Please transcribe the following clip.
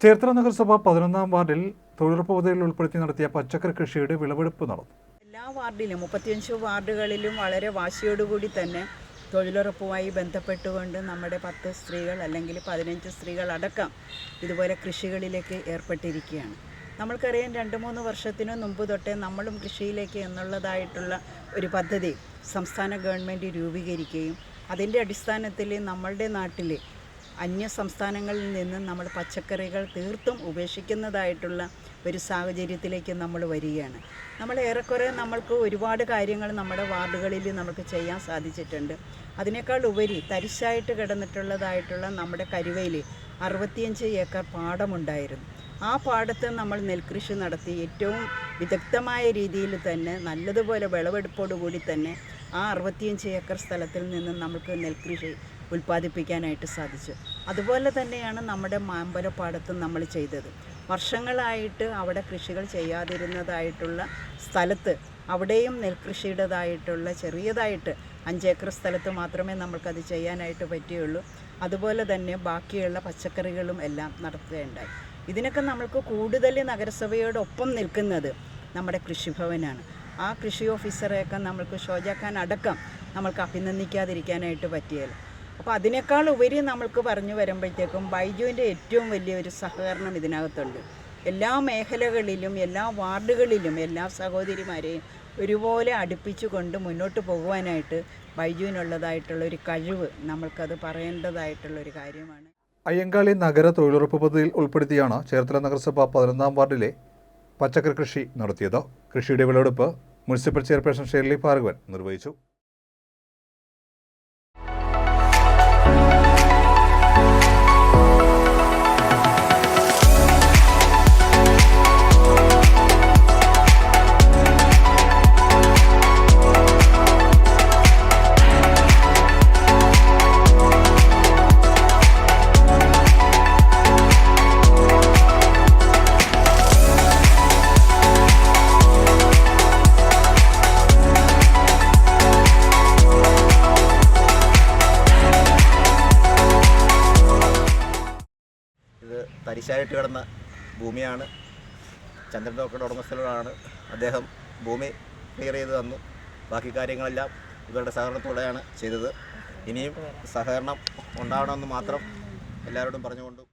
ചേർത്തല നഗരസഭ പതിനൊന്നാം വാർഡിൽ തൊഴിലുറപ്പ് പദ്ധതിയിൽ ഉൾപ്പെടുത്തി നടത്തിയ പച്ചക്കറി കൃഷിയുടെ വിളവെടുപ്പ് നടന്നു. എല്ലാ വാർഡിലും മുപ്പത്തിയഞ്ച് വാർഡുകളിലും വളരെ വാശിയോടുകൂടി തന്നെ തൊഴിലുറപ്പുമായി ബന്ധപ്പെട്ടുകൊണ്ട് നമ്മുടെ പത്ത് സ്ത്രീകൾ അല്ലെങ്കിൽ പതിനഞ്ച് സ്ത്രീകൾ അടക്കം ഇതുപോലെ കൃഷികളിലേക്ക് ഏർപ്പെട്ടിരിക്കുകയാണ്. നമ്മൾക്കറിയാം രണ്ട് മൂന്ന് വർഷത്തിനു മുമ്പ് തൊട്ടേ നമ്മളും കൃഷിയിലേക്ക് എന്നുള്ളതായിട്ടുള്ള ഒരു പദ്ധതി സംസ്ഥാന ഗവൺമെന്റ് രൂപീകരിക്കുകയും അതിന്റെ അടിസ്ഥാനത്തിൽ നമ്മളുടെ നാട്ടിൽ അന്യ സംസ്ഥാനങ്ങളിൽ നിന്ന് നമ്മൾ പച്ചക്കറികൾ തീർത്തും ഉപേക്ഷിക്കുന്നതായിട്ടുള്ള ഒരു സാഹചര്യത്തിലേക്ക് നമ്മൾ വരികയാണ്. നമ്മൾ ഏറെക്കുറെ നമ്മൾക്ക് ഒരുപാട് കാര്യങ്ങൾ നമ്മുടെ വാർഡുകളിൽ നമുക്ക് ചെയ്യാൻ സാധിച്ചിട്ടുണ്ട്. അതിനേക്കാൾ ഉപരി തരിശായിട്ട് കിടന്നിട്ടുള്ളതായിട്ടുള്ള നമ്മുടെ കരുവയിൽ അറുപത്തിയഞ്ച് ഏക്കർ പാടമുണ്ടായിരുന്നു. ആ പാടത്ത് നമ്മൾ നെൽകൃഷി നടത്തി ഏറ്റവും വിദഗ്ധമായ രീതിയിൽ തന്നെ നല്ലതുപോലെ വിളവെടുപ്പോടുകൂടി തന്നെ ആ അറുപത്തിയഞ്ച് ഏക്കർ സ്ഥലത്തിൽ നിന്ന് നമുക്ക് നെൽകൃഷി ഉൽപ്പാദിപ്പിക്കാനായിട്ട് സാധിച്ചു. അതുപോലെ തന്നെയാണ് നമ്മുടെ മാമ്പലപ്പാടത്തും നമ്മൾ ചെയ്തത്. വർഷങ്ങളായിട്ട് അവിടെ കൃഷികൾ ചെയ്യാതിരുന്നതായിട്ടുള്ള സ്ഥലത്ത് അവിടെയും നെൽകൃഷിയുടേതായിട്ടുള്ള ചെറിയതായിട്ട് അഞ്ചേക്കർ സ്ഥലത്ത് മാത്രമേ നമ്മൾക്കത് ചെയ്യാനായിട്ട് പറ്റുകയുള്ളൂ. അതുപോലെ തന്നെ ബാക്കിയുള്ള പച്ചക്കറികളും എല്ലാം നടത്തുകയുണ്ടായി. ഇതിനൊക്കെ നമ്മൾക്ക് കൂടുതൽ നഗരസഭയോടൊപ്പം നിൽക്കുന്നത് നമ്മുടെ കൃഷിഭവനാണ്. ആ കൃഷി ഓഫീസറെയൊക്കെ നമ്മൾക്ക് ഷോജാക്കാൻ അടക്കം നമ്മൾക്ക് അഭിനന്ദിക്കാതിരിക്കാനായിട്ട് പറ്റിയല്ല. അപ്പോൾ അതിനേക്കാൾ ഉപരി നമ്മൾക്ക് പറഞ്ഞു വരുമ്പോഴത്തേക്കും ബൈജുവിന്റെ ഏറ്റവും വലിയൊരു സഹകരണം ഇതിനകത്തുണ്ട്. എല്ലാ മേഖലകളിലും എല്ലാ വാർഡുകളിലും എല്ലാ സഹോദരിമാരെയും ഒരുപോലെ അടുപ്പിച്ചു കൊണ്ട് മുന്നോട്ട് പോകുവാനായിട്ട് ബൈജുവിനുള്ളതായിട്ടുള്ള ഒരു കഴിവ് നമ്മൾക്കത് പറയേണ്ടതായിട്ടുള്ള ഒരു കാര്യമാണ്. അയ്യങ്കാളി നഗര തൊഴിലുറപ്പ് പദ്ധതിയിൽ ഉൾപ്പെടുത്തിയാണ് ചേർത്തല നഗരസഭ പതിനൊന്നാം വാർഡിലെ പച്ചക്കറി കൃഷി നടത്തിയത്. കൃഷിയുടെ വിളവെടുപ്പ് മുനിസിപ്പൽ ചെയർപേഴ്സൺ ഷെർലി ഭാർഗവൻ നിർവഹിച്ചു. തരിശായിട്ട് കിടന്ന ഭൂമിയാണ്. ചന്ദ്രൻ ഡോക്ടറുടെ ഉടമസ്ഥലാണ് അദ്ദേഹം ഭൂമി ക്ലിയർ ചെയ്ത് തന്നു. ബാക്കി കാര്യങ്ങളെല്ലാം ഇവരുടെ സഹകരണത്തോടെയാണ് ചെയ്തത്. ഇനിയും സഹകരണം ഉണ്ടാവണമെന്ന് മാത്രം എല്ലാവരോടും പറഞ്ഞുകൊണ്ട്